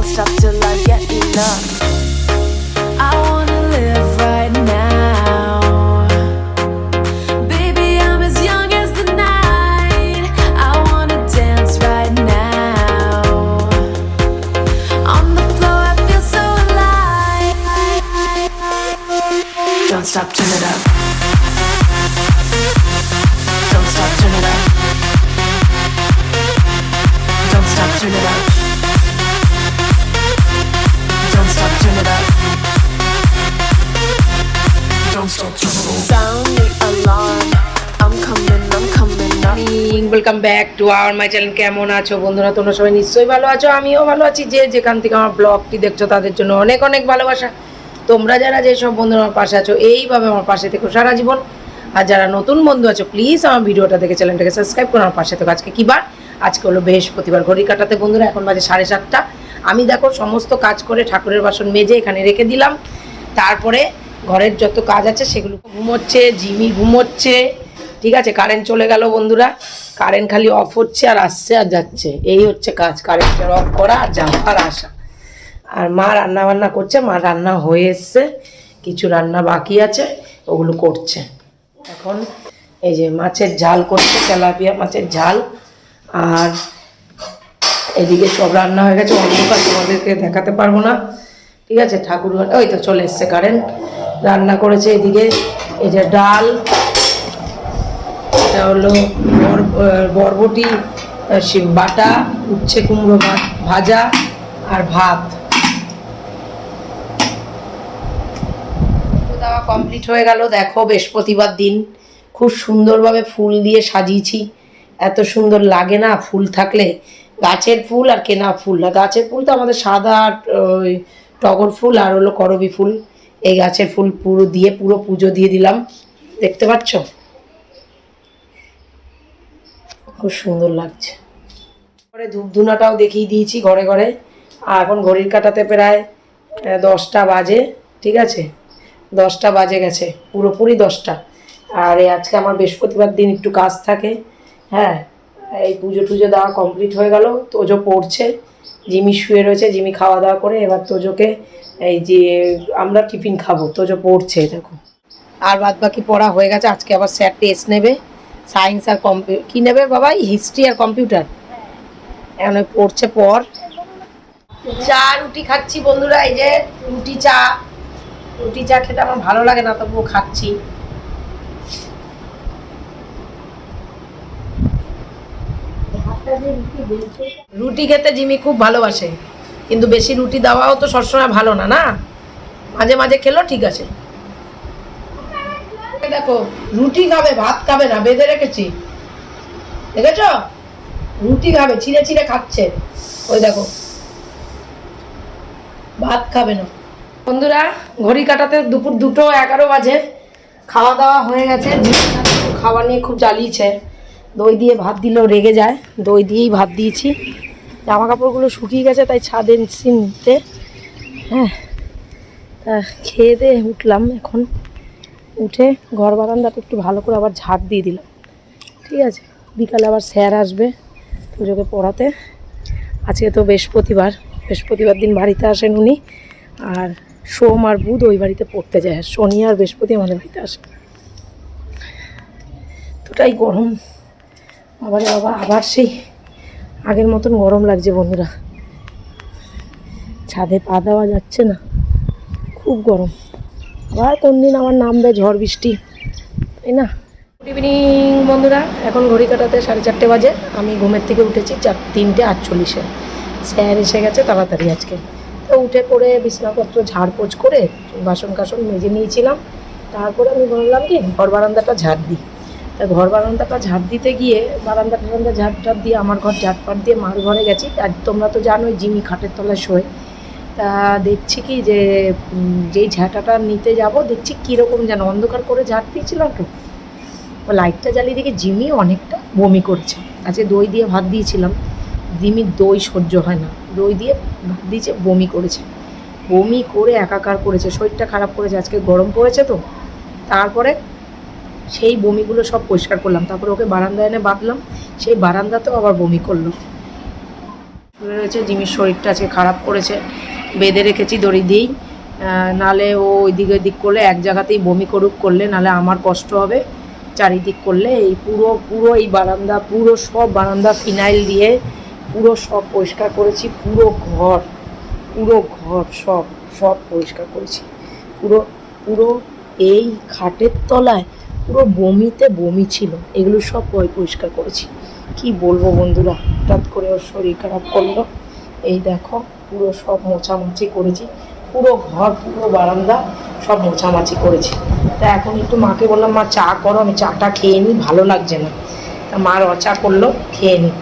Won't stop till I get enough. I wanna live right now. Baby, I'm as young as the night. I wanna dance right now. On the floor, I feel so alive. Don't stop, turn it up. Don't stop, turn it up. Don't stop, turn it up. Welcome back to our my channel কেমন আছো বন্ধুরা? তোমরা সবাই নিশ্চয়ই ভালো আছো? আমিও ভালো আছি। যে যেখান থেকে আমার ব্লগটি দেখছ, তাদের জন্য অনেক অনেক ভালোবাসা। তোমরা যারা যেসব বন্ধুরা আমার পাশে আছো, এইভাবে আমার পাশে থেকো সারা জীবন। আর যারা নতুন বন্ধু আছো প্লিজ আমার ভিডিওটা দেখে চ্যানেলটাকে সাবস্ক্রাইব করো আমার পাশে থেকো। আজকে কী বার? আজকে হলো বৃহস্পতিবার, ঘড়ি কাটাতে বন্ধুরা, এখন বাজে সাড়ে সাতটা। আমি দেখো সমস্ত কাজ করে ঠাকুরের বাসন মেজে এখানে রেখে দিলাম। তারপরে ঘরের যত কাজ আছে সেগুলো ঘুমোচ্ছে, জিমি ঘুমোচ্ছে, ঠিক আছে? কারেন্ট চলে গেল বন্ধুরা। কারেন্ট খালি অফ হচ্ছে আর আসছে আর যাচ্ছে। এই হচ্ছে কাজ কারেন্টের অফ করা আর যাওয়া আর আসা আর মা রান্না বান্না করছে, মা রান্না হয়ে এসছে, কিছু রান্না বাকি আছে, ওগুলো করছে। এখন এই যে মাছের ঝাল করছে, তেলাপিয়া মাছের ঝাল। আর এদিকে সব রান্না হয়ে গেছে অন্ধকার তোমাদেরকে দেখাতে পারব না। ঠিক আছে, ঠাকুর ওই তো চলে এসছে কারেন্ট রান্না করেছে এদিকে, এই যে ডাল, এটা হলো বর- বরবটি বাটা, উচ্ছে কুমড়ো ভাজা আর ভাত। দেওয়া কমপ্লিট হয়ে গেল। দেখো, বৃহস্পতিবার দিন খুব সুন্দরভাবে ফুল দিয়ে সাজিয়েছি। এত সুন্দর লাগে না ফুল থাকলে। গাছের ফুল আর কেনা ফুল। আর গাছের ফুল তো আমাদের সাদা ওই টগর ফুল আর হলো করবি ফুল। এই গাছের ফুল পুরো দিয়ে, পুরো পুজো দিয়ে দিলাম। দেখতে পাচ্ছ? খুব সুন্দর লাগছে। পরে ধূপধুনাটাও দেখিয়ে দিয়েছি ঘরে ঘরে। আর এখন ঘড়ির কাটাতে প্রায় দশটা বাজে, ঠিক আছে? দশটা বাজে গেছে, পুরোপুরি দশটা। আর আজকে আমার বৃহস্পতিবার দিন একটু কাজ থাকে হ্যাঁ? এই পুজো টুজো দেওয়া কমপ্লিট হয়ে গেল। তোজো পড়ছে, জিমি শুয়ে রয়েছে, জিমি খাওয়া দাওয়া করে এবার তোজোকে এই যে আমরা টিফিন খাব, তোজো পড়ছে, দেখো। আর বাদ বাকি পড়া হয়ে গেছে, আজকে আবার স্যার টেস্ট নেবে। সায়েন্স আর কম্পিউ কী নেবে বাবা? হিস্ট্রি আর কম্পিউটার এখন পড়ছে পর। চা, রুটি খাচ্ছি বন্ধুরা, এই যে রুটি চা। রুটি চা খেতে আমার ভালো লাগে না, তবুও খাচ্ছি। রুটি খেতে জিমি খুব ভালোবাসে, কিন্তু বেশি রুটি দেওয়াও তো সবসময় ভালো না না? মাঝে মাঝে খেলো, ঠিক আছে। দেখো, রুটি খাবে, ভাত খাবে না, বেঁধে রেখেছি। দেখেছ? রুটি খাবে, ছিঁড়ে ছিঁড়ে খাচ্ছে। ওই দেখো, ভাত খাবে না। বন্ধুরা, ঘড়ি কাটাতে দুপুর দুটো এগারো বাজে, খাওয়া দাওয়া হয়ে গেছে। খাওয়া নিয়ে খুব জ্বালিয়েছে। দই দিয়ে ভাত দিলেও রেগে যায়। দই দিয়েই ভাত দিয়েছি। জামা কাপড়গুলো শুকিয়ে গেছে, তাই ছাদে নিতে। হ্যাঁ তা খেয়ে দিয়ে উঠলাম এখন। উঠে ঘর বারান্দাটা একটু ভালো করে আবার ঝাড় দিয়ে দিলাম। ঠিক আছে, বিকালে আবার স্যার আসবে পুজোকে পড়াতে। আজকে তো বৃহস্পতিবার বৃহস্পতিবার দিন বাড়িতে আসেন উনি। আর সোম আর বুধ ওই বাড়িতে পড়তে যায়। শনি আর বৃহস্পতি আমাদের বাড়িতে আসে। দুটাই গরম। আবার বাবা, আবার সেই আগের মতন গরম লাগছে বন্ধুরা। ছাদে পা দেওয়া যাচ্ছে না, খুব গরম। আবার কোন দিন আবার নামবে ঝড় বৃষ্টি, তাই না? গুড ইভিনিং বন্ধুরা। এখন ঘড়ি কাটাতে সাড়ে চারটে বাজে। আমি ঘুমের থেকে উঠেছি চার, তিনটে আটচল্লিশে। স্যার এসে গেছে তাড়াতাড়ি আজকে। তো উঠে পড়ে বিছানাপত্র ঝাড়পোছ করে বাসন কাসন মেজে নিয়েছিলাম। তারপরে আমি বললাম কি, ঘর বারান্দাটা ঝাড় দিই। ঘর বারান্দাটা ঝাড় দিতে গিয়ে বারান্দা টারান্দা ঝাড় টাড় দিয়ে আমার ঘর ঝাড়পাট দিয়ে মার ঘরে গেছি। আর তোমরা তো জানোই জিমি খাটের তলায় শোয়। তা দেখছি কি যে যেই ঝাঁটাটা নিতে যাব, দেখছি কীরকম যেন অন্ধকার করে ঝাড় দিয়েছিলাম তো লাইটটা জ্বালিয়ে দেখি জিমি অনেকটা বমি করেছে। আজকে দই দিয়ে ভাত দিয়েছিলাম। জিমির দই সহ্য হয় না। দই দিয়ে ভাত দিয়েছে, বমি করেছে। বমি করে একাকার করেছে, শরীরটা খারাপ করেছে। আজকে গরম পড়েছে তো। তারপরে সেই বমিগুলো সব পরিষ্কার করলাম। তারপর ওকে বারান্দায় এনে বাঁধলাম। সেই বারান্দাতেও আবার বমি করল। রয়েছে, জিমির শরীরটা আজকে খারাপ করেছে। বেঁধে রেখেছি দড়ি দিয়েই। নালে ও ওইদিকে দিক করলে এক জায়গাতেই বমি করুক করলে, নালে আমার কষ্ট হবে। চারিদিক করলে এই পুরো পুরো এই বারান্দা, পুরো সব বারান্দা ফিনাইল দিয়ে পুরো সব পরিষ্কার করেছি। পুরো ঘর পুরো ঘর সব সব পরিষ্কার করেছি। পুরো পুরো এই খাটের তলায় পুরো বমিতে বমি ছিল। এগুলো সব পরিষ্কার করেছি। কি বলব বন্ধুরা? হঠাৎ করে ওর শরীর খারাপ করল। এই দেখো, পুরো সব মোছামুছি করেছি। পুরো ঘর, পুরো বারান্দা সব মোছামাছি করেছি। তা এখন একটু মাকে বললাম, মা, চা করো, আমি চাটা খেয়ে নিই ভালো লাগছে না। তা মার অচা করল, খেয়ে নিই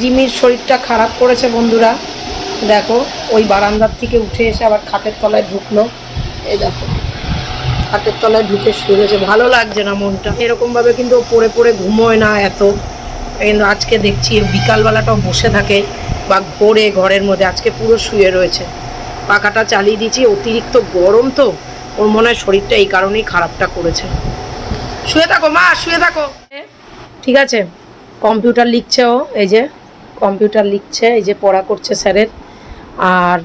জিমির শরীরটা খারাপ করেছে বন্ধুরা। দেখো, ওই বারান্দার থেকে উঠে এসে আবার খাটের তলায় ঢুকলো। এই দেখো, খাটের তলায় ঢুকে শুয়ে রয়েছে। ভালো লাগছে না মনটা। এরকমভাবে কিন্তু পড়ে পড়ে ঘুমোয় না এত। কিন্তু আজকে দেখছি বিকালবেলাটাও বসে থাকে বা ঘোরে ঘরের মধ্যে। আজকে পুরো শুয়ে রয়েছে। পাখাটা চালিয়ে দিয়েছি, অতিরিক্ত গরম তো। ওর মনে হয় শরীরটা এই কারণেই খারাপটা করেছে। শুয়ে থাকো মা, শুয়ে থাকো। ঠিক আছে, কম্পিউটার লিখছে ও, এই যে। কম্পিউটার লিখছে, এই যে পড়া করছে স্যারের। আর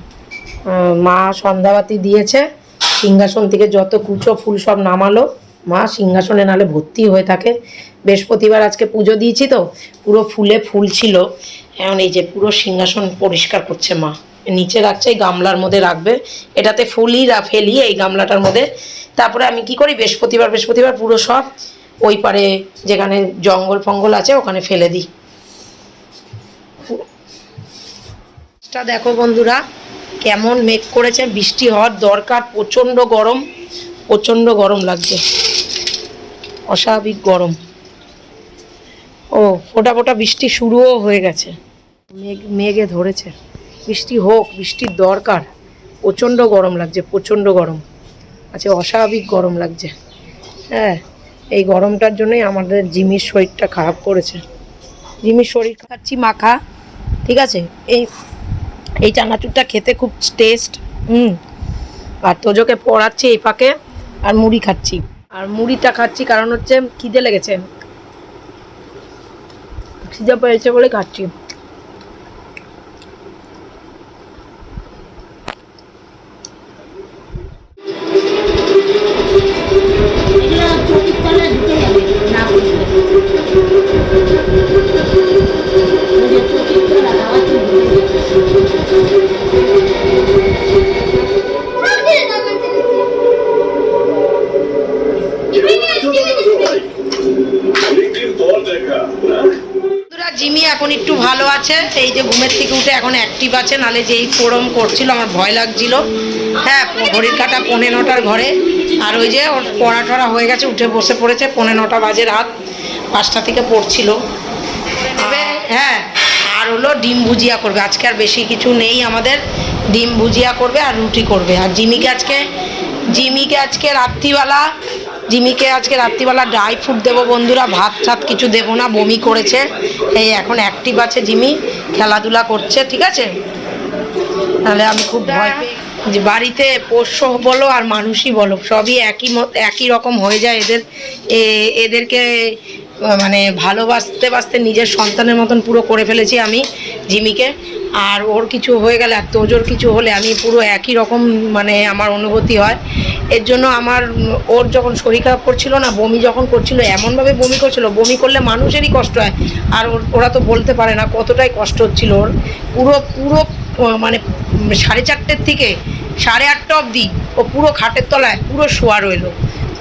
মা সন্ধ্যাবাতি দিয়েছে, সিংহাসন থেকে যত কুচো ফুল সব নামালো। মা সিংহাসনে নালে ভর্তি হয়ে থাকে। বৃহস্পতিবার আজকে পুজো দিয়েছি তো, পুরো ফুলে ফুল ছিল। এখন এই যে পুরো সিংহাসন পরিষ্কার করছে মা। নিচে রাখছে, এই গামলার মধ্যে রাখবে। এটাতে ফুলই ফেলি এই গামলাটার মধ্যে। তারপরে আমি কি করি? বৃহস্পতিবার বৃহস্পতিবার পুরো সব ওই পারে যেখানে জঙ্গল ফঙ্গল আছে, ওখানে ফেলে দিই। টা দেখো বন্ধুরা, কেমন মেঘ করেছে, বৃষ্টি হওয়ার দরকার, প্রচণ্ড গরম প্রচণ্ড গরম লাগছে, অস্বাভাবিক গরম। ও, ফোটা ফোটা বৃষ্টি শুরুও হয়ে গেছে। মেঘ, মেঘে ধরেছে। বৃষ্টি হোক, বৃষ্টির দরকার, প্রচণ্ড গরম লাগছে, প্রচণ্ড গরম। আচ্ছা অস্বাভাবিক গরম লাগছে। হ্যাঁ এই গরমটার জন্যই আমাদের জিমির শরীরটা খারাপ করেছে। জিমির শরীর খাচ্ছি মাখা, ঠিক আছে? এই এই চানাচুরটা খেতে খুব টেস্ট হুম। আর তোজোকে পড়াচ্ছি এই ফাঁকে, আর মুড়ি খাচ্ছি। আর মুড়িটা খাচ্ছি কারণ হচ্ছে খিদে লেগেছে। খিদে পেয়েছে বলে খাচ্ছি। ভালো আছে। এই যে ঘুমের থেকে উঠে এখন অ্যাক্টিভ আছে নালে যেই ফোরম করছিল আমার ভয় লাগছিল। হ্যাঁ ঘড়ির কাটা পৌনে নটার ঘরে। আর ওই যে ওর পড়া টড়া হয়ে গেছে, উঠে বসে পড়েছে, পৌনে নটা বাজে রাত। পাঁচটা থেকে পড়ছিল। হ্যাঁ আর হলো ডিম ভুজিয়া করবে। আজকে আর বেশি কিছু নেই আমাদের। ডিম ভুজিয়া করবে আর রুটি করবে। আর জিমিকে আজকে জিমিকে আজকে রাত্রিবেলা জিমিকে আজকে রাত্রিবেলা ড্রাই ফ্রুট দেবো বন্ধুরা ভাত টাত কিছু দেবো না বমি করেছে। এই এখন অ্যাক্টিভ আছে জিমি খেলাধুলা করছে ঠিক আছে? তাহলে আমি খুব ভয় যে বাড়িতে পোষ্য বলো আর মানুষই বলো সবই একই একই রকম হয়ে যায় এদের। এ- এদেরকে মানে ভালোবাসতে বাসতে নিজের সন্তানের মতন পুরো করে ফেলেছি আমি জিমিকে। আর ওর কিছু হয়ে গেলে আর তোজোর কিছু হলে আমি পুরো একই রকম মানে আমার অনুভূতি হয়। এর জন্য আমার ওর যখন শরীর খারাপ করছিল না, বমি যখন করছিল, এমনভাবে বমি করছিল, বমি করলে মানুষেরই কষ্ট হয়। আর ওর- তো বলতে পারে না কতটাই কষ্ট হচ্ছিল ওর। পুরো পুরো মানে সাড়ে চারটের থেকে সাড়ে আটটা অবধি ও পুরো খাটের তলায় পুরো শোয়া রইল।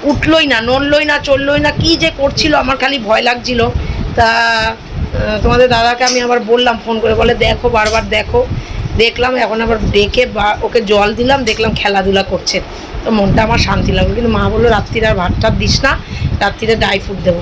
উঠলোই না, নড়লোই না চললোই না, কি যে করছিল, আমার খালি ভয় লাগছিল। তা তোমাদের দাদাকে আমি আবার বললাম, ফোন করে বলে, দেখো, বারবার দেখো। দেখলাম, এখন আবার ডেকে বা, ওকে জল দিলাম, দেখলাম খেলাধুলা করছে। তো মনটা আমার শান্তি লাগবে। কিন্তু মা বলল, রাত্রির আর ভাত টাত দিস না রাত্রিরে ড্রাই ফ্রুট দেবো।